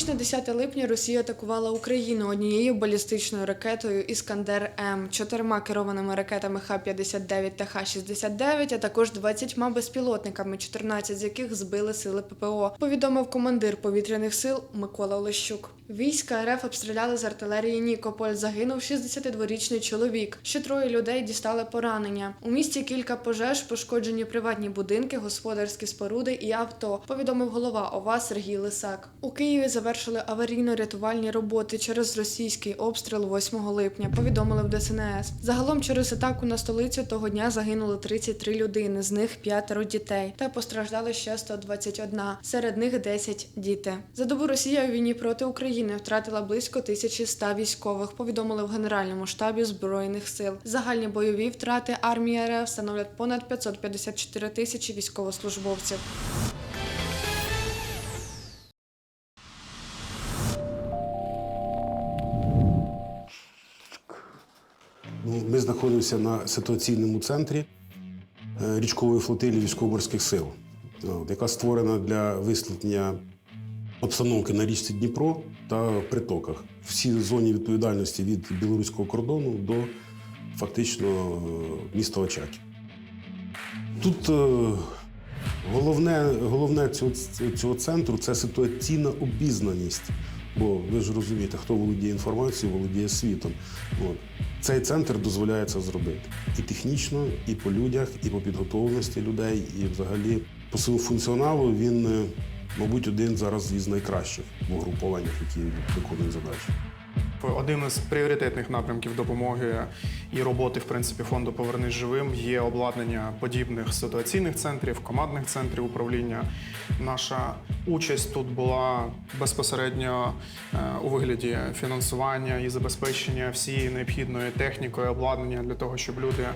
ніч на 10 липня Росія атакувала Україну однією балістичною ракетою Іскандер М, чотирма керованими ракетами Х-59 та Х-69, а також 20 безпілотниками, 14 з яких збили сили ППО. Повідомив командир повітряних сил Микола Олещук. Війська РФ обстріляли з артилерії Нікополь. Загинув 62-річний чоловік. Ще троє людей дістали поранення. У місті кілька пожеж, пошкоджені приватні будинки, господарські споруди і авто. Повідомив голова ОВА Сергій Лисак. У Києві завершили аварійно-рятувальні роботи через російський обстріл 8 липня. Повідомили в ДСНС. Загалом через атаку на столицю того дня загинули 33 людини, з них п'ятеро дітей, та постраждали ще 121. Серед них 10 діти. За добу Росія у війні проти України втратила близько 1100 військових. Повідомили в Генеральному штабі збройних сил. Загальні бойові втрати армії РФ становлять понад 554 тисячі військовослужбовців. Ми знаходимося на ситуаційному центрі е, річкової флотилії військово-морських сил, яка створена для висвітлення обстановки на річці Дніпро та притоках. Всі зоні відповідальності від білоруського кордону до фактично е, міста Очаків. Тут е, головне, головне цього, цього центру це ситуаційна обізнаність. Бо ви ж розумієте, хто володіє інформацією, володіє світом. От. Цей центр дозволяє це зробити і технічно, і по людях, і по підготовленості людей, і взагалі по своєму функціоналу він, е, мабуть, один зараз із найкращих в угрупованнях, які виконують задачі. Одним із пріоритетних напрямків допомоги і роботи в принципі фонду Повернись живим є обладнання подібних ситуаційних центрів, командних центрів управління. Наша участь тут була безпосередньо е, у вигляді фінансування і забезпечення всією необхідною технікою, обладнання для того, щоб люди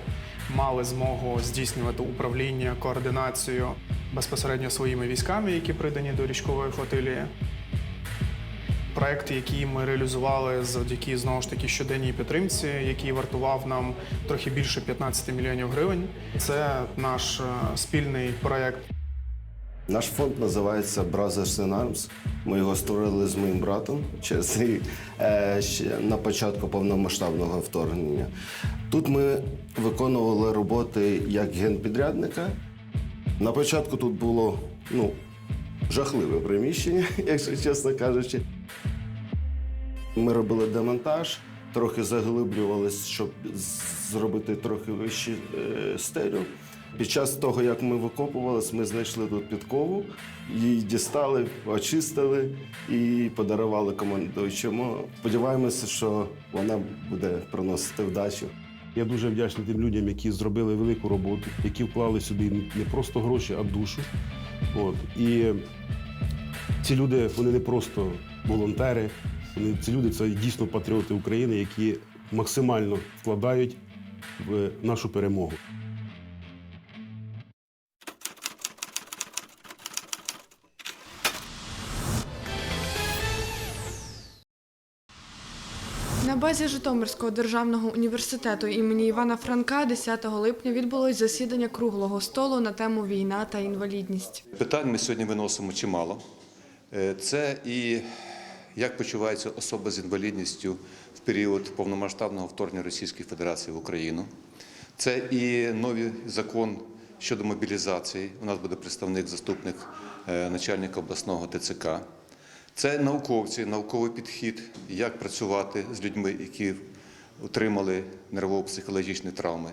мали змогу здійснювати управління, координацію безпосередньо своїми військами, які придані до річкової флотилії. Проект, який ми реалізували завдяки знову ж таки щоденній підтримці, який вартував нам трохи більше 15 мільйонів гривень. Це наш е, спільний проект Наш фонд називається Brothers in Arms. Ми його створили з моїм братом через рік е, на початку повномасштабного вторгнення. Тут ми виконували роботи як генпідрядника. На початку тут було ну, жахливе приміщення, якщо чесно кажучи. Ми робили демонтаж, трохи заглиблювалися, щоб зробити трохи вищий е, стелю. Під час того, як ми викопувалися, ми знайшли тут підкову, її дістали, очистили і подарували командуючому. Сподіваємося, що вона буде приносити вдачу. Я дуже вдячний тим людям, які зробили велику роботу, які вклали сюди не просто гроші, а душу. От. І ці люди вони не просто волонтери, ці люди це дійсно патріоти України, які максимально вкладають в нашу перемогу. На базі Житомирського державного університету імені Івана Франка 10 липня відбулось засідання круглого столу на тему війна та інвалідність. Питань ми сьогодні виносимо чимало. Е, Це і як почуваються особи з інвалідністю в період повномасштабного вторгнення Російської Федерації в Україну. Це і новий закон щодо мобілізації. У нас буде представник, заступник е, начальника обласного ТЦК. Це науковці, науковий підхід, як працювати з людьми, які отримали нервово-психологічні травми.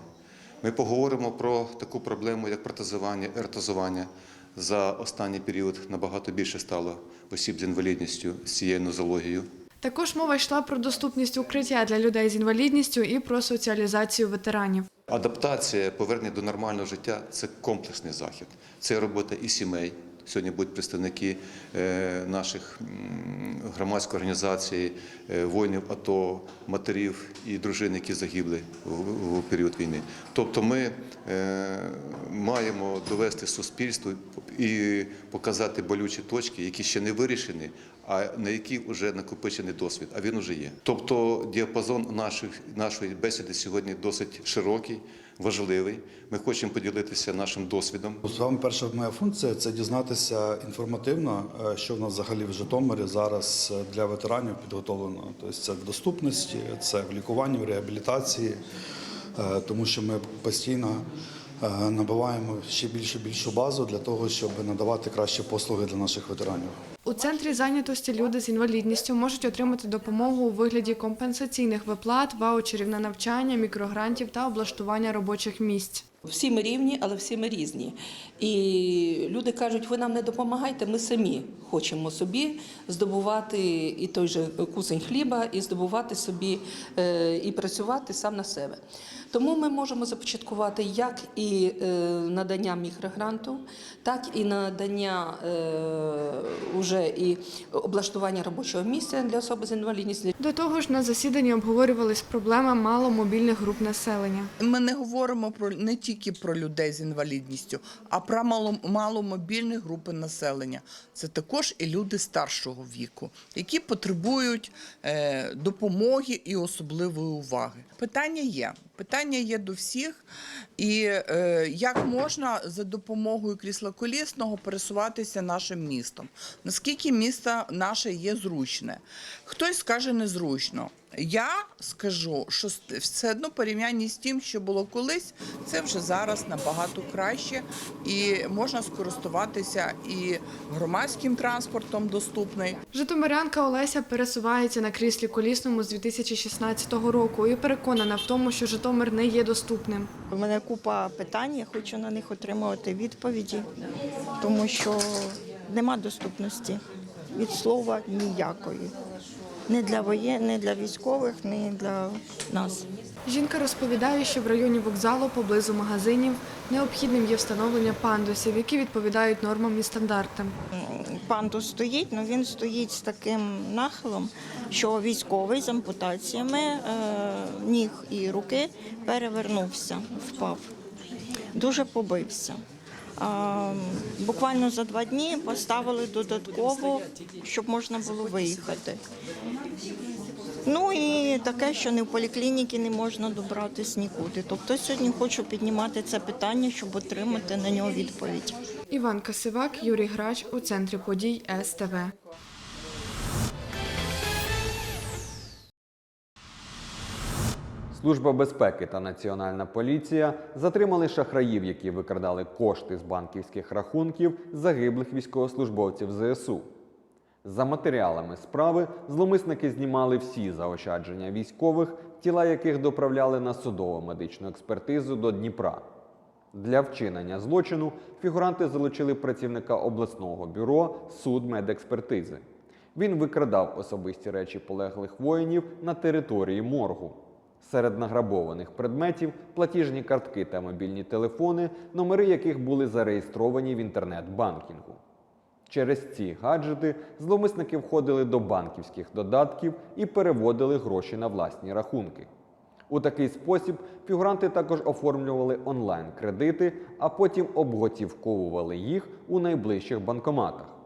Ми поговоримо про таку проблему, як протезування, ертозування. За останній період набагато більше стало осіб з інвалідністю з цією нозологією. Також мова йшла про доступність укриття для людей з інвалідністю і про соціалізацію ветеранів. Адаптація, повернення до нормального життя це комплексний захід. Це робота і сімей. Сьогодні будуть представники е, наших м, громадської організації, е, воїнів АТО, матерів і дружин, які загибли в, період війни. Тобто ми е, маємо довести суспільству і показати болючі точки, які ще не вирішені, а на який вже накопичений досвід, а він вже є. Тобто діапазон наших, нашої бесіди сьогодні досить широкий, важливий. Ми хочемо поділитися нашим досвідом. Саме перша моя функція це дізнатися інформативно, е, що в нас взагалі в Житомирі зараз е, для ветеранів підготовлено. Тобто це в доступності, це в лікуванні, в реабілітації, е, тому що ми постійно набиваємо ще більше більшу базу для того, щоб надавати кращі послуги для наших ветеранів. У центрі зайнятості люди з інвалідністю можуть отримати допомогу у вигляді компенсаційних виплат, ваучерів на навчання, мікрогрантів та облаштування робочих місць. Всі ми рівні, але всі ми різні. І люди кажуть, ви нам не допомагайте, ми самі хочемо собі здобувати і той же кусень хліба, і здобувати собі е, і працювати сам на себе. Тому ми можемо започаткувати як і е, надання мікрогранту, так і надання е, уже і облаштування робочого місця для особи з інвалідністю. До того ж, на засіданні обговорювались проблеми маломобільних груп населення. Ми не говоримо про не тільки про людей з інвалідністю, а про мало, маломобільні групи населення. Це також і люди старшого віку, які потребують е, допомоги і особливої уваги. Питання є. Питання є до всіх, і е, як можна за допомогою кріслоколісного пересуватися нашим містом? Наскільки місто наше є зручне? Хтось скаже незручно. Я скажу, що все одно порівнянні з тим, що було колись, це вже зараз набагато краще, і можна скористуватися і громадським транспортом доступний. Житомирянка Олеся пересувається на кріслі колісному з 2016 року і переконана в тому, що Житомир не є доступним. У мене купа питань, я хочу на них отримувати відповіді, тому що нема доступності від слова ніякої. Не для воєнних, не для військових, не для нас. Жінка розповідає, що в районі вокзалу поблизу магазинів необхідним є встановлення пандусів, які відповідають нормам і стандартам. Пандус стоїть, але він стоїть з таким нахилом, що військовий з ампутаціями е, ніг і руки перевернувся, впав. Дуже побився. Буквально за два дні поставили додатково, щоб можна було виїхати. Ну і таке, що не в поліклініки не можна добратись нікуди. Тобто сьогодні хочу піднімати це питання, щоб отримати на нього відповідь. Іван Касивак, Юрій Грач у центрі подій СТВ. Служба безпеки та Національна поліція затримали шахраїв, які викрадали кошти з банківських рахунків загиблих військовослужбовців ЗСУ. За матеріалами справи зломисники знімали всі заощадження військових, тіла яких доправляли на судово медичну експертизу до Дніпра. Для вчинення злочину фігуранти залучили працівника обласного бюро судмедекспертизи. Він викрадав особисті речі полеглих воїнів на території моргу. Серед награбованих предметів платіжні картки та мобільні телефони, номери яких були зареєстровані в інтернет-банкінгу. Через ці гаджети зловмисники входили до банківських додатків і переводили гроші на власні рахунки. У такий спосіб фігуранти також оформлювали онлайн-кредити, а потім обготівковували їх у найближчих банкоматах.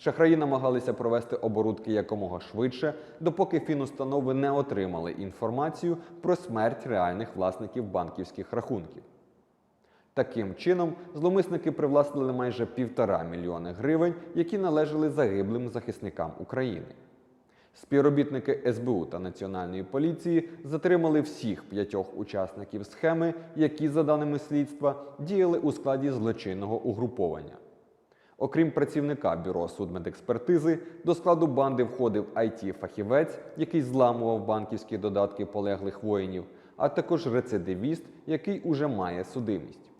Шахраї намагалися провести оборудки якомога швидше, допоки фінустанови не отримали інформацію про смерть реальних власників банківських рахунків. Таким чином, зломисники привласнили майже півтора мільйони гривень, які належали загиблим захисникам України. Співробітники СБУ та Національної поліції затримали всіх п'ятьох учасників схеми, які, за даними слідства, діяли у складі злочинного угруповання. Окрім працівника бюро судмедекспертизи, до складу банди входив it фахівець який зламував банківські додатки полеглих воїнів, а також рецидивіст, який уже має судимість.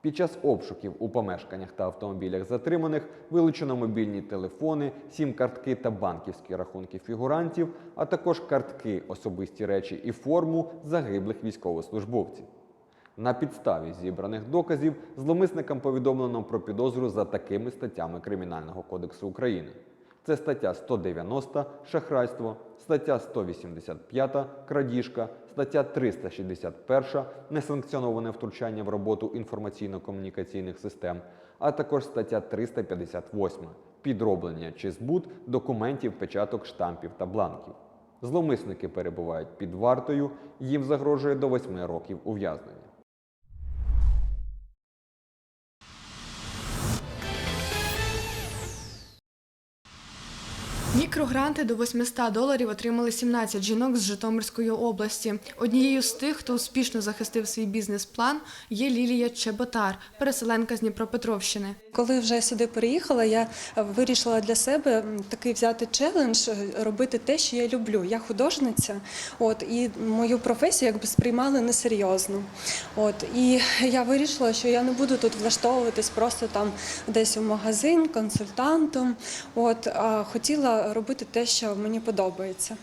Під час обшуків у помешканнях та автомобілях затриманих вилучено мобільні телефони, сім-картки та банківські рахунки фігурантів, а також картки, особисті речі і форму загиблих військовослужбовців. На підставі зібраних доказів зломисникам повідомлено про підозру за такими статтями Кримінального кодексу України. Це стаття 190 шахрайство, стаття 185 крадіжка, стаття 361 несанкціоноване втручання в роботу інформаційно-комунікаційних систем, а також стаття 358 підроблення чи збут документів, печаток, штампів та бланків. Зловмисники перебувають під вартою, їм загрожує до 8 років ув'язнення. Мікрогранти до 800 доларів отримали 17 жінок з Житомирської області. Однією з тих, хто успішно захистив свій бізнес-план, є Лілія Чеботар, переселенка з Дніпропетровщини. Коли вже сюди переїхала, я вирішила для себе такий взяти челендж, е, робити те, що я люблю. Я художниця, от і мою професію якби сприймали несерйозно. От і я вирішила, що я не буду тут влаштовуватись просто там десь у магазин, консультантом. От а хотіла робити те, що мені подобається.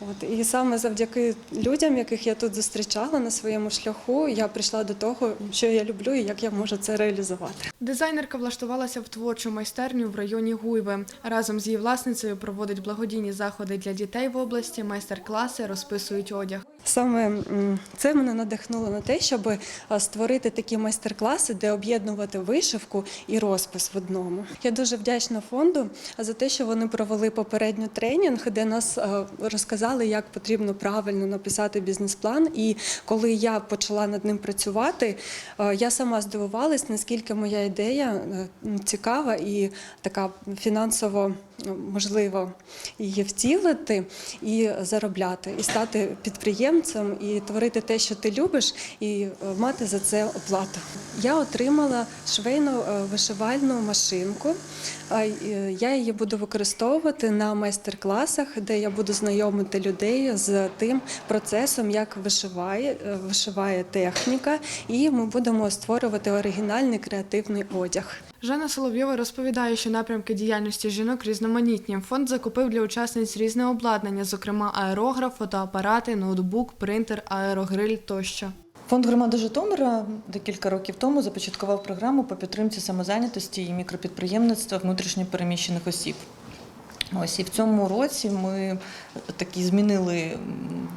От і саме завдяки людям, яких я тут зустрічала на своєму шляху, я прийшла до того, що я люблю і як я можу це реалізувати. Дизайнерка влаштувалася в творчу майстерню в районі Гуйви. Разом з її власницею проводить благодійні заходи для дітей в області, майстер-класи, розписують одяг. Саме це мене надихнуло на те, щоб створити такі майстер-класи, де об'єднувати вишивку і розпис в одному. Я дуже вдячна фонду за те, що вони провели попередньо тренінг, де нас розказали, як потрібно правильно написати бізнес-план. І коли я почала над ним працювати, я сама здивувалась, наскільки моя ідея е, цікава і така фінансово е, можливо її втілити і заробляти, і стати підприємцем, і творити те, що ти любиш, і е, мати за це оплату. Я отримала швейну е, вишивальну машинку. Е, Я її буду використовувати на майстер-класах, де я буду знайомити людей з тим процесом, як вишиває, вишиває техніка, і ми будемо створювати оригінальний креативний одяг. Жанна Соловйова розповідає, що напрямки діяльності жінок різноманітні. Фонд закупив для учасниць різне обладнання, зокрема аерограф, фотоапарати, ноутбук, принтер, аерогриль тощо. Фонд громади Житомира декілька років тому започаткував програму по підтримці самозайнятості і мікропідприємництва внутрішньопереміщених осіб. Ось і в цьому році ми такі змінили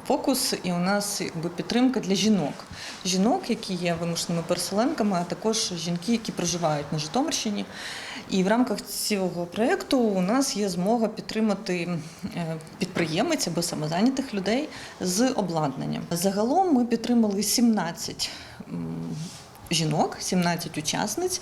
фокус, і у нас якби підтримка для жінок. Жінок, які є вимушеними переселенками, а також жінки, які проживають на Житомирщині. І в рамках цього проєкту у нас є змога підтримати е, підприємець або самозайнятих людей з обладнанням. Загалом ми підтримали 17 жінок, 17 учасниць.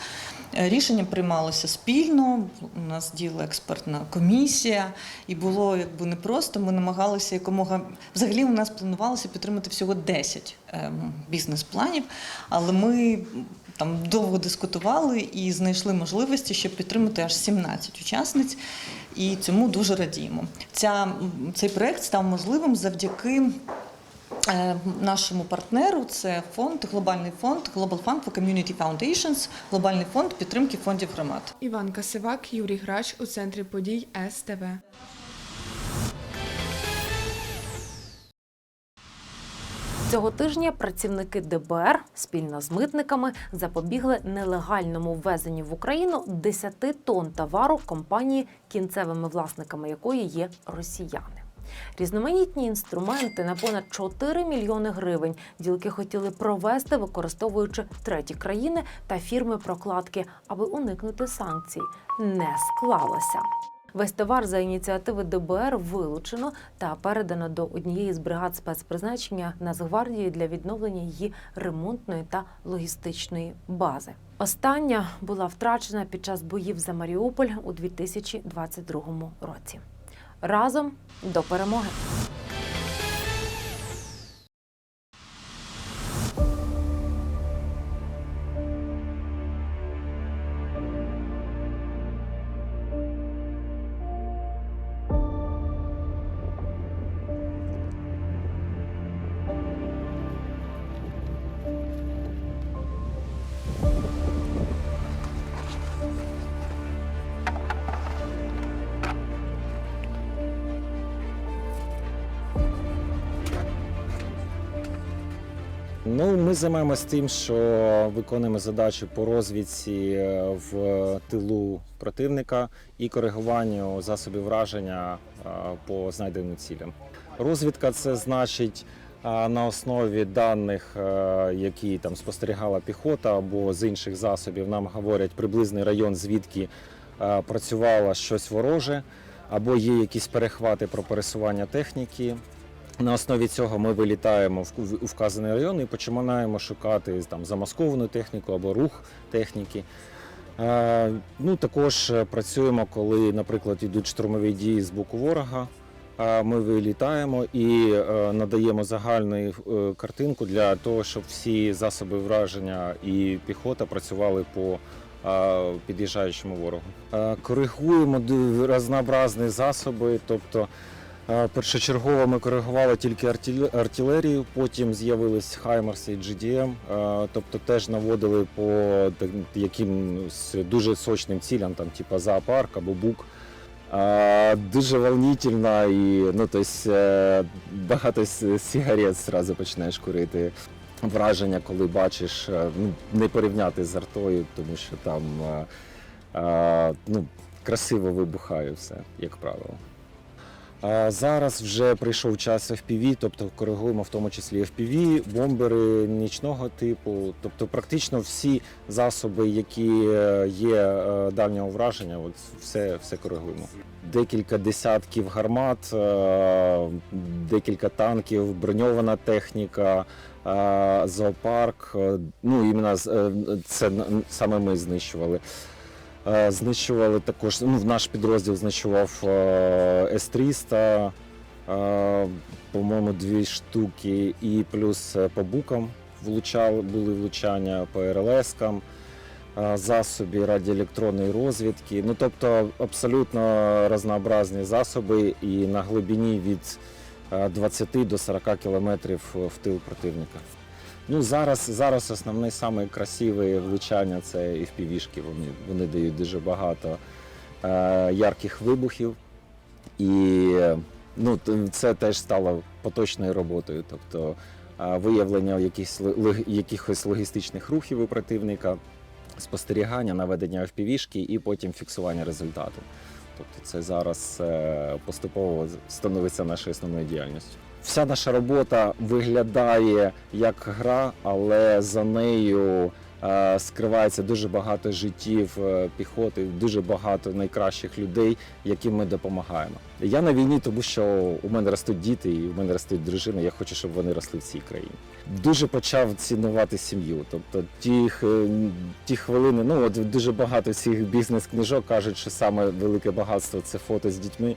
Рішення приймалося спільно. У нас діяла експертна комісія, і було якби непросто. Ми намагалися якомога взагалі. У нас планувалося підтримати всього 10 ем, бізнес-планів, але ми там довго дискутували і знайшли можливості, щоб підтримати аж 17 учасниць. І цьому дуже радіємо. Ця, цей проект став можливим завдяки Е, Нашому партнеру це фонд, глобальний фонд Global Fund for Community Foundations, глобальний фонд підтримки фондів громад. Іван Касивак, Юрій Грач у центрі подій СТВ. Цього тижня працівники ДБР спільно з митниками запобігли нелегальному ввезенню в Україну 10 тонн товару компанії, кінцевими власниками якої є росіяни. Різноманітні інструменти на понад 4 мільйони гривень ділки хотіли провести, використовуючи треті країни та фірми прокладки, аби уникнути санкцій. Не склалося. Весь товар за ініціативи ДБР вилучено та передано до однієї з бригад спецпризначення Нацгвардії для відновлення її ремонтної та логістичної бази. Остання була втрачена під час боїв за Маріуполь у 2022 році. Разом до перемоги! Ну, ми займаємося тим, що виконуємо задачі по розвідці е, в тилу противника і коригуванню засобів враження е, по знайденим цілям. Розвідка це значить е, на основі даних, які там спостерігала піхота або з інших засобів, нам говорять приблизний район, звідки працювало щось вороже, або є якісь перехвати про пересування техніки. На основі цього ми вилітаємо в вказаний район і починаємо шукати там замасковану техніку або рух техніки. Е, Ну, також е, працюємо, коли, наприклад, йдуть штурмові дії з боку ворога. Е, Ми вилітаємо і надаємо загальну картинку для того, щоб всі засоби враження і піхота працювали по під'їжджаючому ворогу. Коригуємо різнообразні засоби, тобто першочергово ми коригували тільки артилерію, потім з'явились Хаймерс і GDM, е, тобто теж наводили по якимсь дуже сочним цілям, там, типу зоопарк або бук. Дуже волнительно і ну, то есть, е, багато сигарет зразу починаєш курити. Враження, коли бачиш, е, ну, не порівняти з артою, тому що там е, е, ну, красиво вибухає все, як правило. А зараз вже прийшов час FPV, тобто коригуємо в тому числі FPV, бомбери нічного типу, тобто практично всі засоби, які е, є е, дальнього враження, от все, все коригуємо. Декілька десятків гармат, е, декілька танків, броньована техніка, зоопарк. Ну іменно це саме ми знищували. Е, Знищували також, ну, наш підрозділ знищував е, С-300, е, по-моєму, дві штуки, і плюс по букам влучали, були влучання по РЛС-кам, засоби радіоелектронної розвідки. Ну, тобто абсолютно різнообразні засоби і на глибині від е, 20 до 40 кілометрів в тил противника. Ну, зараз, зараз основне саме красиве влучання це FPV-шки. Вони, вони дають дуже багато е, ярких вибухів. І ну, це теж стало поточною роботою. Тобто е, виявлення якихось, якихось логістичних рухів у противника, спостерігання, наведення FPV-шки і потім фіксування результату. Тобто це зараз е, поступово становиться нашою основною діяльністю. Вся наша робота виглядає як гра, але за нею е, скривається дуже багато життів е, піхоти, дуже багато найкращих людей, яким ми допомагаємо. Я на війні, тому що у мене ростуть діти і у мене ростуть дружини. Я хочу, щоб вони росли в цій країні. Дуже почав цінувати сім'ю. Тобто ті, х- ті хвилини, ну от дуже багато цих бізнес-книжок кажуть, що саме велике багатство це фото з дітьми.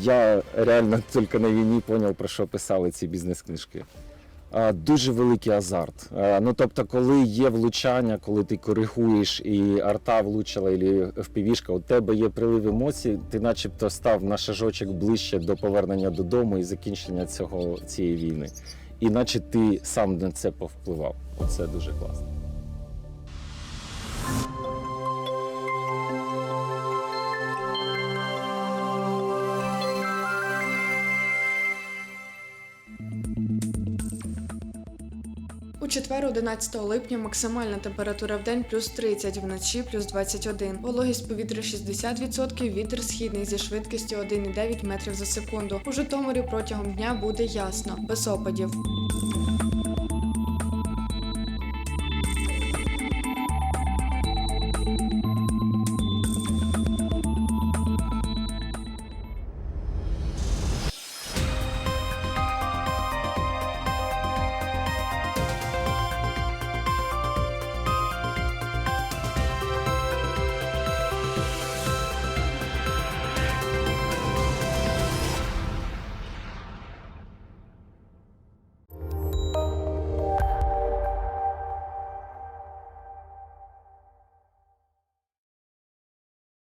Я реально тільки на війні зрозумів, про що писали ці бізнес-книжки. Дуже великий азарт. Ну тобто, коли є влучання, коли ти коригуєш і арта влучила, і впівішка, у тебе є прилив емоцій, ти начебто став на шажочок ближче до повернення додому і закінчення цього цієї війни. І наче ти сам на це повпливав. Оце дуже класно. Четвер, 11 липня, максимальна температура в день плюс 30, вночі плюс 21. Вологість повітря 60%, вітер східний зі швидкістю 1,9 метрів за секунду. У Житомирі протягом дня буде ясно, без опадів.